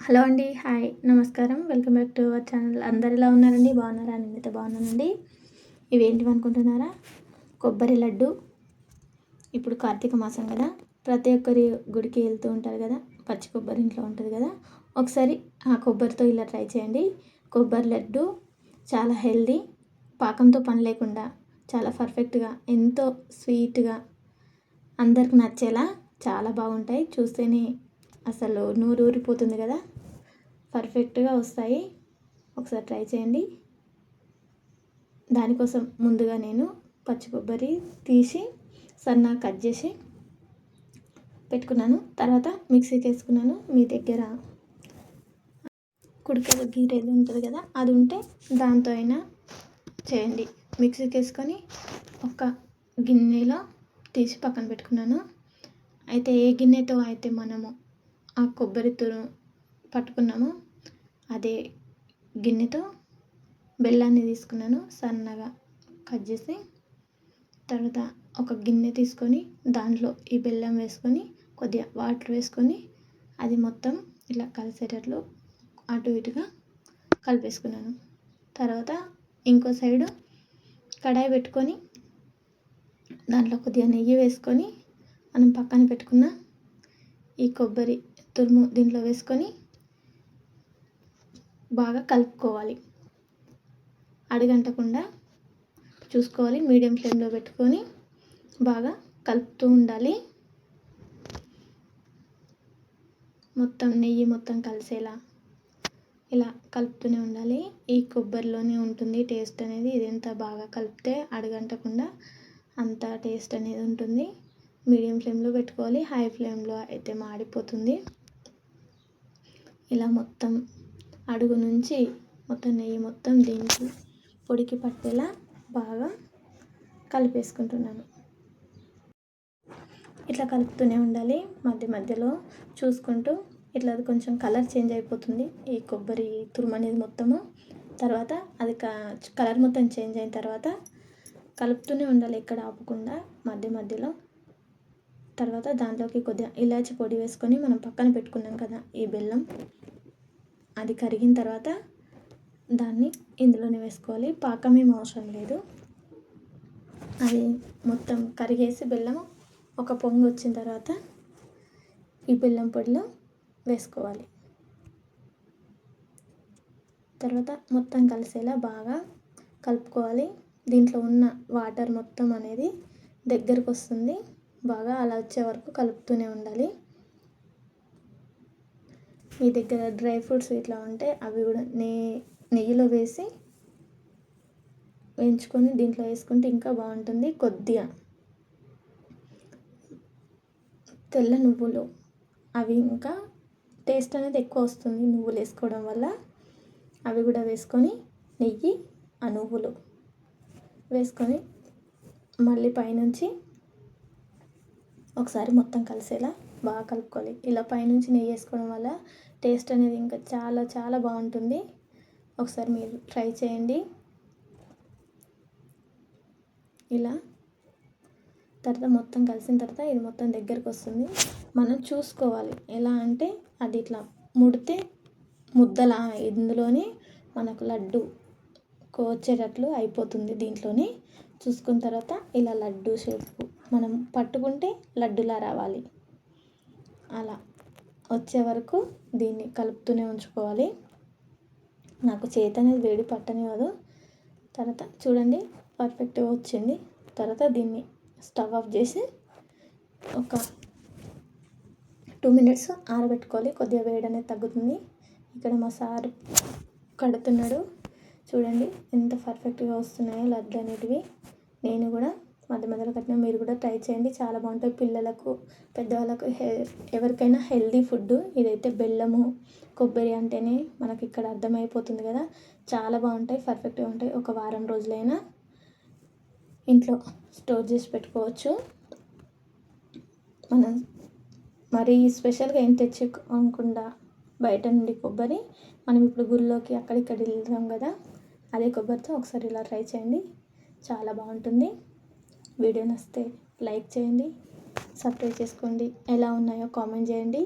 Hello అండి hi నమస్కారం. Welcome back to our channel. అందరు ఎలా ఉన్నారండి? బాగున్నారా? నేనైతే బాగున్నానండి ఇవేంటివి అనుకుంటున్నారా? కొబ్బరి లడ్డు. ఇప్పుడు కార్తీక మాసం కదా. ప్రతి ఒక్కరి గుడికి వెళ్తూ ఉంటారు కదా. పచ్చి కొబ్బరి ఇంట్లో ఉంటుంది కదా. ఒకసారి ఆ కొబ్బరితో ఇలా ట్రై చేయండి. కొబ్బరి లడ్డు చాలా హెల్దీ. పాకంతో పని లేకుండా చాలా పర్ఫెక్ట్గా ఎంతో స్వీట్గా అందరికి నచ్చేలా చాలా బాగుంటాయి. చూస్తేనే అసలు నూరు ఊరిపోతుంది కదా. పర్ఫెక్ట్గా వస్తాయి. ఒకసారి ట్రై చేయండి. దానికోసం ముందుగా నేను పచ్చి కొబ్బరి తీసి సన్న కట్ చేసి పెట్టుకున్నాను. తర్వాత మిక్సీకి వేసుకున్నాను మీ దగ్గర. కుడికలు గీరేది ఉంటుంది కదా అది ఉంటే దాంతో అయినా చేయండి. మిక్సీకి వేసుకొని ఒక గిన్నెలో తీసి పక్కన పెట్టుకున్నాను. అయితే ఏ గిన్నెతో అయితే మనము ఆ కొబ్బరి తురు పట్టుకున్నాము. అదే గిన్నెతో బెల్లాన్ని తీసుకున్నాను సన్నగా కట్ చేసి. తర్వాత ఒక గిన్నె తీసుకొని దాంట్లో ఈ బెల్లం వేసుకొని కొద్దిగా వాటర్ వేసుకొని అది మొత్తం ఇలా కలిసేటట్లు అటు ఇటుగా కలిపేసుకున్నాను. తర్వాత ఇంకో సైడు కడాయి పెట్టుకొని దాంట్లో కొద్దిగా నెయ్యి వేసుకొని మనం పక్కన పెట్టుకున్న ఈ కొబ్బరి తురుము దీంట్లో వేసుకొని బాగా కలుపుకోవాలి. అడగంటకుండా చూసుకోవాలి. మీడియం ఫ్లేమ్లో పెట్టుకొని బాగా కలుపుతూ ఉండాలి. మొత్తం నెయ్యి మొత్తం కలిసేలా ఇలా కలుపుతూనే ఉండాలి. ఈ కొబ్బరిలోనే ఉంటుంది టేస్ట్ అనేది. ఇది ఎంత బాగా కలిపితే అడగంటకుండా అంత టేస్ట్ అనేది ఉంటుంది. మీడియం ఫ్లేమ్లో పెట్టుకోవాలి. హై ఫ్లేమ్లో అయితే మాడిపోతుంది. ఇలా మొత్తం అడుగు నుంచి మొత్తం నెయ్యి మొత్తం దీనికి పొడికి పట్టేలా బాగా కలిపేసుకుంటున్నాను. ఇట్లా కలుపుతూనే ఉండాలి. మధ్య మధ్యలో చూసుకుంటూ ఇట్లా అది కొంచెం కలర్ చేంజ్ అయిపోతుంది. ఈ కొబ్బరి తురుము అనేది మొత్తము. తర్వాత అది కలర్ మొత్తం చేంజ్ అయిన తర్వాత కలుపుతూనే ఉండాలి. ఎక్కడ ఆపకుండా మధ్య మధ్యలో తర్వాత దాంట్లోకి కొద్దిగా ఇలాచి పొడి వేసుకొని మనం పక్కన పెట్టుకున్నాం కదా ఈ బెల్లం. అది కరిగిన తర్వాత దాన్ని ఇందులోనే వేసుకోవాలి. పాకం ఏం అవసరం లేదు. అది మొత్తం కరిగేసి బెల్లం ఒక పొంగు వచ్చిన తర్వాత ఈ బెల్లం పొడిలో వేసుకోవాలి. తర్వాత మొత్తం కలిసేలా బాగా కలుపుకోవాలి. దీంట్లో ఉన్న వాటర్ మొత్తం అనేది దగ్గరకు వస్తుంది. బాగా అలా వచ్చే వరకు కలుపుతూనే ఉండాలి. మీ దగ్గర డ్రై ఫ్రూట్స్ ఇట్లా ఉంటే అవి కూడా నే నెయ్యిలో వేసి వేయించుకొని దీంట్లో వేసుకుంటే ఇంకా బాగుంటుంది కొద్దిగా. తెల్ల నువ్వులు అవి ఇంకా టేస్ట్ అనేది ఎక్కువ వస్తుంది నువ్వులు వేసుకోవడం వల్ల. అవి కూడా వేసుకొని నెయ్యి ఆ నువ్వులు వేసుకొని మళ్ళీ పైనుంచి ఒకసారి మొత్తం కలిసేలా బాగా కలుపుకోవాలి. ఇలా పైనుంచి నెయ్యి వేసుకోవడం వల్ల టేస్ట్ అనేది ఇంకా చాలా చాలా బాగుంటుంది. ఒకసారి మీరు ట్రై చేయండి. ఇలా తర్వాత మొత్తం కలిసిన తర్వాత ఇది మొత్తం దగ్గరకు వస్తుంది. మనం చూసుకోవాలి. ఎలా అంటే అది ఇట్లా ముడితే ముద్దలా ఇందులోనే మనకు లడ్డు కోచేటట్లు అయిపోతుంది దీంట్లోనే. చూసుకున్న తర్వాత ఇలా లడ్డు షేప్ మనం పట్టుకుంటే లడ్డులా రావాలి. అలా వచ్చే వరకు దీన్ని కలుపుతూనే ఉంచుకోవాలి. నాకు చేతి అనేది వేడి పట్టనివ్వదు. తర్వాత చూడండి పర్ఫెక్ట్గా వచ్చింది. తర్వాత దీన్ని స్టవ్ ఆఫ్ చేసి ఒక టూ మినిట్స్ ఆరబెట్టుకోవాలి. కొద్దిగా వేడి అనేది తగ్గుతుంది. ఇక్కడ మా సారు కడుతున్నాడు. చూడండి ఎంత పర్ఫెక్ట్గా వస్తున్నాయో లడ్డు అనేటివి. నేను కూడా మధ్య మధ్యలో కట్టిన మీరు కూడా ట్రై చేయండి. చాలా బాగుంటాయి పిల్లలకు పెద్దవాళ్ళకు హె ఎవరికైనా హెల్దీ ఫుడ్. ఇదైతే బెల్లము కొబ్బరి అంటేనే మనకి ఇక్కడ అర్థమైపోతుంది కదా. చాలా బాగుంటాయి పర్ఫెక్ట్గా ఉంటాయి. ఒక వారం రోజులైనా ఇంట్లో స్టోర్ చేసి పెట్టుకోవచ్చు. మనం మరీ స్పెషల్గా ఏం తెచ్చుకోకుండా బయట నుండి కొబ్బరి మనం ఇప్పుడు గుళ్ళోకి అక్కడిక్కడ వెళ్తాం కదా అదే కొబ్బరితో ఒకసారి ఇలా ట్రై చేయండి. చాలా బాగుంటుంది. వీడియో నచ్చితే లైక్ చేయండి సబ్స్క్రైబ్ చేసుకోండి. ఎలా ఉన్నాయో కామెంట్ చేయండి.